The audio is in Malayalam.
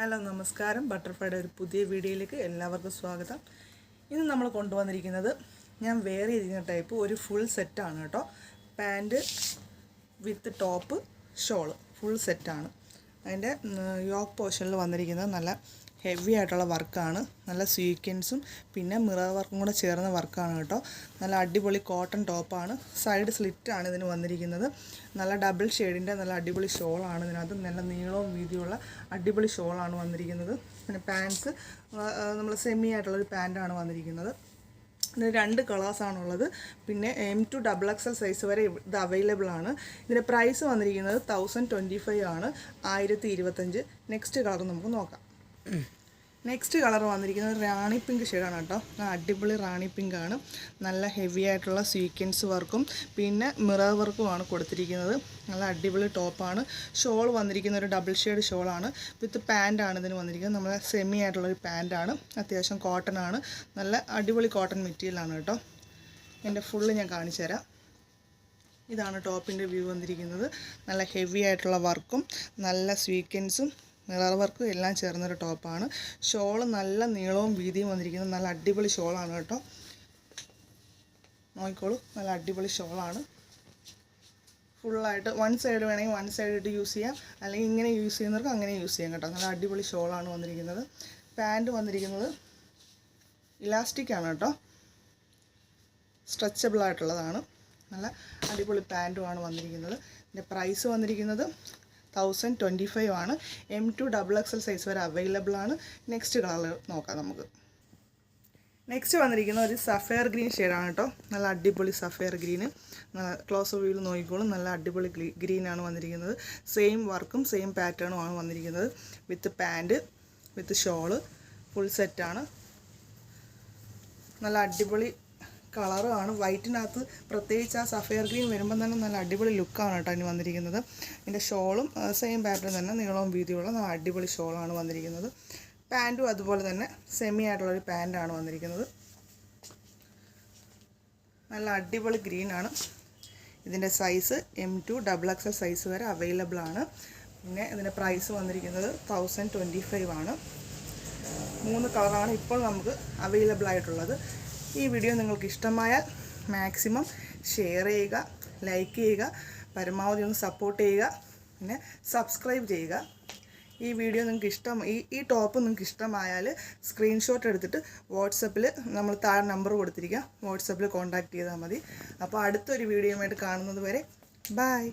ഹലോ നമസ്കാരം. ബട്ടർഫ്ലൈയുടെ ഒരു പുതിയ വീഡിയോയിലേക്ക് എല്ലാവർക്കും സ്വാഗതം. ഇന്ന് നമ്മൾ കൊണ്ടുവന്നിരിക്കുന്നത് ഞാൻ വെയർ ചെയ്തിരുന്ന ടൈപ്പ് ഒരു ഫുൾ സെറ്റാണ് കേട്ടോ. Pant with top shawl full സെറ്റാണ് അതിന്റെ യോക്ക് പോർഷനിൽ വന്നിരിക്കുന്നത് നല്ല ഹെവി ആയിട്ടുള്ള വർക്കാണ് നല്ല സ്വീക്വൻസും പിന്നെ മിറർ വർക്കും കൂടെ ചേർന്ന വർക്കാണ് കേട്ടോ. നല്ല അടിപൊളി കോട്ടൺ ടോപ്പാണ് സൈഡ് സ്ലിറ്റാണ് ഇതിന് വന്നിരിക്കുന്നത്. നല്ല ഡബിൾ ഷെയ്ഡിന്റെ നല്ല അടിപൊളി ഷോളാണ് ഇതിനകത്ത്. നല്ല നീളവും വീതിയുള്ള അടിപൊളി ഷോളാണ് വന്നിരിക്കുന്നത്. പിന്നെ പാൻസ് നമ്മൾ സെമി ആയിട്ടുള്ളൊരു പാന്റാണ് വന്നിരിക്കുന്നത്. ഇതിന് രണ്ട് കളേഴ്സാണുള്ളത് പിന്നെ M to double XL size വരെ ഇത് അവൈലബിൾ ആണ്. ഇതിന്റെ പ്രൈസ് വന്നിരിക്കുന്നത് തൗസൻഡ് ട്വന്റി ഫൈവ് ആണ്. ആയിരത്തി ഇരുപത്തഞ്ച്. നെക്സ്റ്റ് കളർ നമുക്ക് നോക്കാം. നെക്സ്റ്റ് കളർ വന്നിരിക്കുന്നത് റാണി പിങ്ക് ഷെയ്ഡാണ് കേട്ടോ. അടിപൊളി റാണി പിങ്ക് ആണ്. നല്ല ഹെവി ആയിട്ടുള്ള സീക്വൻസ് വർക്കും പിന്നെ മിറർ വർക്കുമാണ് കൊടുത്തിരിക്കുന്നത്. നല്ല അടിപൊളി ടോപ്പാണ് ഷോൾ വന്നിരിക്കുന്ന ഒരു ഡബിൾ ഷെയ്ഡ് ഷോളാണ് വിത്ത് പാന്റാണ് ഇതിന് വന്നിരിക്കുന്നത്. നമ്മളെ സെമി ആയിട്ടുള്ളൊരു പാന്റാണ് അത്യാവശ്യം കോട്ടൺ ആണ്. നല്ല അടിപൊളി കോട്ടൺ മെറ്റീരിയലാണ് കേട്ടോ. എന്റെ ഫുള്ള് ഞാൻ കാണിച്ചു തരാം. ഇതാണ് ടോപ്പിന്റെ വ്യൂ വന്നിരിക്കുന്നത്. നല്ല ഹെവി ആയിട്ടുള്ള വർക്കും നല്ല സ്വീക്വൻസും മിറർ വർക്കും എല്ലാം ചേർന്നൊരു ടോപ്പാണ്. ഷോൾ നല്ല നീളവും വീതിയും വന്നിരിക്കുന്നത് നല്ല അടിപൊളി ഷോളാണ് കേട്ടോ. നോക്കിക്കോളൂ. നല്ല അടിപൊളി ഷോളാണ്. ഫുള്ളായിട്ട് വൺ സൈഡ് വേണമെങ്കിൽ വൺ സൈഡ് ഇട്ട് യൂസ് ചെയ്യാം. അല്ലെങ്കിൽ ഇങ്ങനെ യൂസ് ചെയ്യുന്നവർക്ക് അങ്ങനെ യൂസ് ചെയ്യാം കേട്ടോ. നല്ല അടിപൊളി ഷോളാണ് വന്നിരിക്കുന്നത്. പാന്റ് വന്നിരിക്കുന്നത് ഇലാസ്റ്റിക് ആണ് കേട്ടോ. സ്ട്രെച്ചബിൾ ആയിട്ടുള്ളതാണ്. നല്ല അടിപൊളി പാന്റുമാണ് വന്നിരിക്കുന്നത്. ഇതിന്റെ പ്രൈസ് വന്നിരിക്കുന്നത് തൗസൻഡ് ട്വന്റി ഫൈവ് ആണ് M to double XL size വരെ അവൈലബിൾ ആണ്. നെക്സ്റ്റ് കളർ നോക്കാം നമുക്ക്. നെക്സ്റ്റ് വന്നിരിക്കുന്ന ഒരു സഫയർ ഗ്രീൻ ഷെയ്ഡാണ് കേട്ടോ നല്ല അടിപൊളി സഫയർ ഗ്രീന് നല്ല ക്ലോസ് വ്യൂവിൽ നോക്കിക്കോളും. നല്ല അടിപൊളി ഗ്രീനാണ് വന്നിരിക്കുന്നത്. സെയിം വർക്കും സെയിം പാറ്റേണും ആണ് വന്നിരിക്കുന്നത്. With pant with shawl full സെറ്റാണ് നല്ല അടിപൊളി കളറുമാണ് വൈറ്റിനകത്ത് പ്രത്യേകിച്ച് ആ സഫയർ ഗ്രീൻ വരുമ്പോൾ തന്നെ നല്ല അടിപൊളി ലുക്കാണ് കേട്ടോ ഇനി വന്നിരിക്കുന്നത്. ഇതിന്റെ ഷോളും സെയിം പാറ്റേൺ തന്നെ നീളവും വീതിയുള്ള നല്ല അടിപൊളി ഷോളാണ് വന്നിരിക്കുന്നത്. പാന്റും അതുപോലെ തന്നെ സെമി ആയിട്ടുള്ളൊരു പാന്റാണ് വന്നിരിക്കുന്നത്. നല്ല അടിപൊളി ഗ്രീനാണ് ഇതിന്റെ size M to double XL size വരെ അവൈലബിൾ ആണ്. പിന്നെ ഇതിന്റെ പ്രൈസ് വന്നിരിക്കുന്നത് തൗസൻഡ് ട്വന്റി ഫൈവ് ആണ്. മൂന്ന് കളറാണ് ഇപ്പോൾ നമുക്ക് അവൈലബിൾ ആയിട്ടുള്ളത്. ഈ വീഡിയോ നിങ്ങൾക്ക് ഇഷ്ടമായാൽ മാക്സിമം ഷെയർ ചെയ്യുക ലൈക്ക് ചെയ്യുക പരമാവധി ഒന്ന് സപ്പോർട്ട് ചെയ്യുക പിന്നെ സബ്സ്ക്രൈബ് ചെയ്യുക. ഈ വീഡിയോ നിങ്ങൾക്ക് ഇഷ്ടം ഈ ഈ ടോപ്പ് നിങ്ങൾക്ക് ഇഷ്ടമായാൽ സ്ക്രീൻഷോട്ട് എടുത്തിട്ട് വാട്സപ്പിൽ നമ്മൾ താഴെ നമ്പർ കൊടുത്തിരിക്കുക. വാട്സപ്പിൽ കോൺടാക്റ്റ് ചെയ്താൽ മതി. അപ്പോൾ അടുത്തൊരു വീഡിയോയുമായിട്ട് കാണുന്നത് വരെ ബായ്